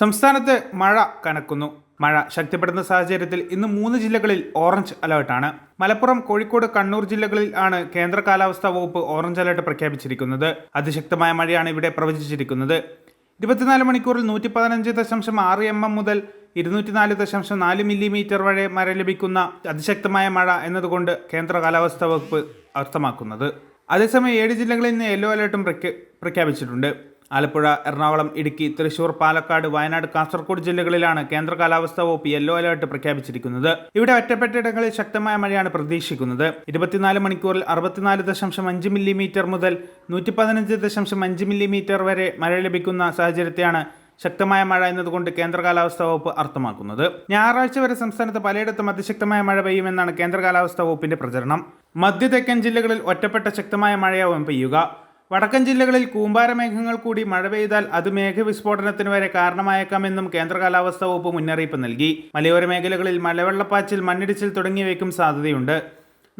സംസ്ഥാനത്ത് മഴ കനക്കുന്നു. മഴ ശക്തിപ്പെടുന്ന സാഹചര്യത്തിൽ ഇന്ന് മൂന്ന് ജില്ലകളിൽ ഓറഞ്ച് അലേർട്ടാണ്. മലപ്പുറം കോഴിക്കോട് കണ്ണൂർ ജില്ലകളിൽ ആണ് കേന്ദ്ര കാലാവസ്ഥാ വകുപ്പ് ഓറഞ്ച് അലേർട്ട് പ്രഖ്യാപിച്ചിരിക്കുന്നത്. അതിശക്തമായ മഴയാണ് ഇവിടെ പ്രവചിച്ചിരിക്കുന്നത്. ഇരുപത്തിനാല് മണിക്കൂറിൽ നൂറ്റി പതിനഞ്ച് ദശാംശം ആറ് എം എം മുതൽ ഇരുന്നൂറ്റി നാല് ദശാംശം നാല് മില്ലിമീറ്റർ വരെ മഴ ലഭിക്കുന്ന അതിശക്തമായ മഴ എന്നതുകൊണ്ട് കേന്ദ്ര കാലാവസ്ഥാ വകുപ്പ് അർത്ഥമാക്കുന്നത്. അതേസമയം ഏഴ് ജില്ലകളിൽ നിന്ന് യെല്ലോ അലേർട്ടും പ്രഖ്യാപിച്ചിട്ടുണ്ട്. ആലപ്പുഴ എറണാകുളം ഇടുക്കി തൃശൂർ പാലക്കാട് വയനാട് കാസർഗോഡ് ജില്ലകളിലാണ് കേന്ദ്ര കാലാവസ്ഥാ വകുപ്പ് യെല്ലോ അലേർട്ട് പ്രഖ്യാപിച്ചിരിക്കുന്നത്. ഇവിടെ ഒറ്റപ്പെട്ടയിടങ്ങളിൽ ശക്തമായ മഴയാണ് പ്രതീക്ഷിക്കുന്നത്. ഇരുപത്തിനാല് മണിക്കൂറിൽ അറുപത്തിനാല് ദശാംശം അഞ്ച് മില്ലിമീറ്റർ മുതൽ നൂറ്റി പതിനഞ്ച് ദശാംശം അഞ്ച് മില്ലിമീറ്റർ വരെ മഴ ലഭിക്കുന്ന സാഹചര്യത്തെയാണ് ശക്തമായ മഴ എന്നതുകൊണ്ട് കേന്ദ്ര കാലാവസ്ഥാ വകുപ്പ് അർത്ഥമാക്കുന്നത്. ഞായറാഴ്ച വരെ സംസ്ഥാനത്ത് പലയിടത്തും അതിശക്തമായ മഴ പെയ്യുമെന്നാണ് കേന്ദ്ര കാലാവസ്ഥാ വകുപ്പിന്റെ പ്രചരണം. മധ്യ തെക്കൻ ജില്ലകളിൽ ഒറ്റപ്പെട്ട ശക്തമായ മഴയാവും പെയ്യുക. വടക്കൻ ജില്ലകളിൽ കൂമ്പാരമേഘങ്ങൾ കൂടി മഴ പെയ്താൽ അത് മേഘവിസ്ഫോടനത്തിന് വരെ കാരണമായേക്കാമെന്നും കേന്ദ്ര കാലാവസ്ഥാ വകുപ്പ് മുന്നറിയിപ്പ് നൽകി. മലയോര മേഖലകളിൽ മലവെള്ളപ്പാച്ചിൽ മണ്ണിടിച്ചിൽ തുടങ്ങിയവയ്ക്കും സാധ്യതയുണ്ട്.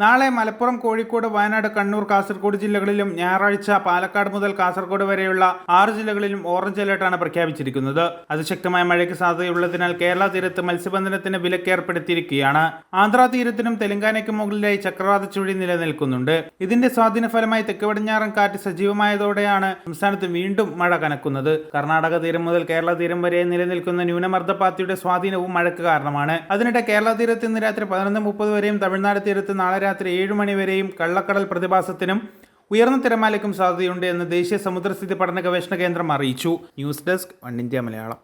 നാളെ മലപ്പുറം കോഴിക്കോട് വയനാട് കണ്ണൂർ കാസർഗോഡ് ജില്ലകളിലും ഞായറാഴ്ച പാലക്കാട് മുതൽ കാസർഗോഡ് വരെയുള്ള ആറ് ജില്ലകളിലും ഓറഞ്ച് അലർട്ടാണ് പ്രഖ്യാപിച്ചിരിക്കുന്നത്. അതിശക്തമായ മഴയ്ക്ക് സാധ്യതയുള്ളതിനാൽ കേരള തീരത്ത് മത്സ്യബന്ധനത്തിന് വിലക്കേർപ്പെടുത്തിയിരിക്കുകയാണ് ആന്ധ്രാ തീരത്തിനും തെലങ്കാനയ്ക്കും മുകളിലായി ചക്രവാത ചുഴി നിലനിൽക്കുന്നുണ്ട്. ഇതിന്റെ സ്വാധീന ഫലമായി തെക്ക് പടിഞ്ഞാറൻ കാറ്റ് സജീവമായതോടെയാണ് സംസ്ഥാനത്ത് വീണ്ടും മഴ കനക്കുന്നത്. കർണാടക തീരം മുതൽ കേരള തീരം വരെ നിലനിൽക്കുന്ന ന്യൂനമർദ്ദപാത്തിയുടെ സ്വാധീനവും മഴയ്ക്ക് കാരണമാണ്. അതിനിടെ കേരള തീരത്ത് ഇന്ന് രാത്രി പതിനൊന്ന് മുപ്പത് വരെയും തമിഴ്നാട് തീരത്ത് നാളെ രാത്രി ഏഴ് മണിവരെയും കള്ളക്കടൽ പ്രതിഭാസത്തിനും ഉയർന്ന തിരമാലയ്ക്കും സാധ്യതയുണ്ട് എന്ന് ദേശീയ സമുദ്രസ്ഥിതി പഠന ഗവേഷണ കേന്ദ്രം അറിയിച്ചു. News desk one India Malayalam.